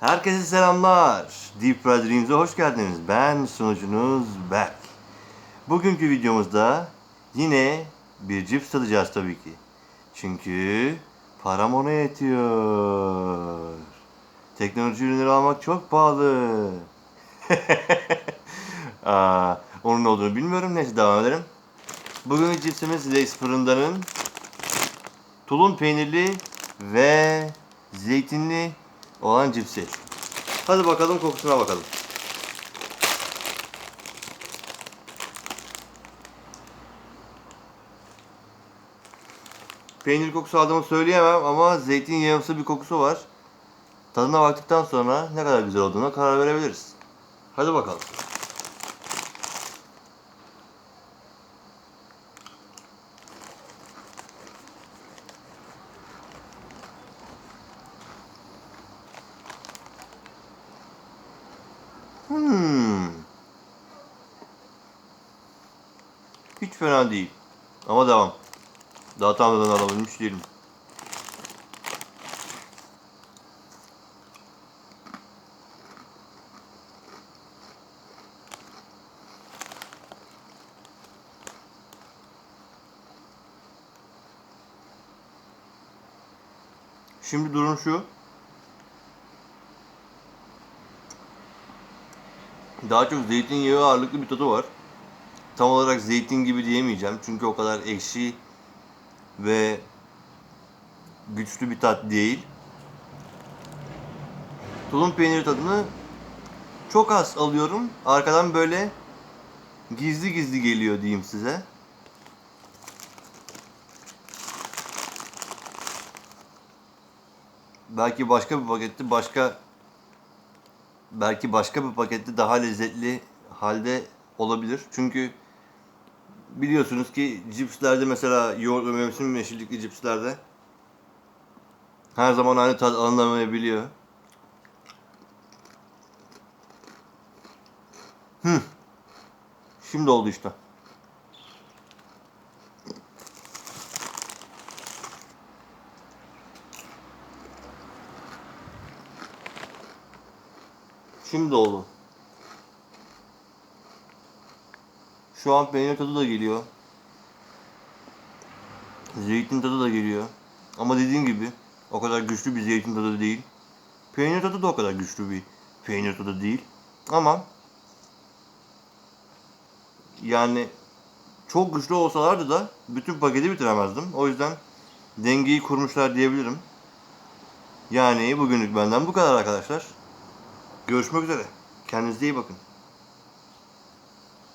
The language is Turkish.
Herkese selamlar. Deep Fried Dreams'e hoş geldiniz. Ben sunucunuz Berk. Bugünkü videomuzda yine bir cips tadacağız tabii ki. Çünkü param ona yetiyor. Teknoloji ürünleri almak çok pahalı. Aa, onun ne olduğunu bilmiyorum. Neyse devam edelim. Bugünkü cipsimiz Lay's fırındanın tulum peynirli ve zeytinli olan cipsi. Hadi bakalım kokusuna bakalım. Peynir kokusu aldığımı söyleyemem ama zeytinyağımsı bir kokusu var. Tadına baktıktan sonra ne kadar güzel olduğuna karar verebiliriz. Hadi bakalım. Hiç fena değil. Ama devam. Daha tam tadını alabilmiş değilim. Şimdi durum şu. Daha çok zeytinyağı ağırlıklı bir tadı var. Tam olarak zeytin gibi diyemeyeceğim. Çünkü o kadar ekşi ve güçlü bir tat değil. Tulum peyniri tadını çok az alıyorum. Arkadan böyle gizli gizli geliyor diyeyim size. Belki başka bir pakette başka belki başka bir pakette daha lezzetli halde olabilir. Çünkü biliyorsunuz ki cipslerde mesela yoğurt ve mevsim yeşillikli cipslerde her zaman aynı tat alınamayabiliyor. Hı. Şimdi oldu işte. Şimdi oldu. Şu an peynir tadı da geliyor. Zeytin tadı da geliyor. Ama dediğim gibi o kadar güçlü bir zeytin tadı değil. Peynir tadı da o kadar güçlü bir peynir tadı değil. Ama yani çok güçlü olsalardı da bütün paketi bitiremezdim. O yüzden dengeyi kurmuşlar diyebilirim. Yani bugünlük benden bu kadar arkadaşlar. Görüşmek üzere. Kendinize iyi bakın.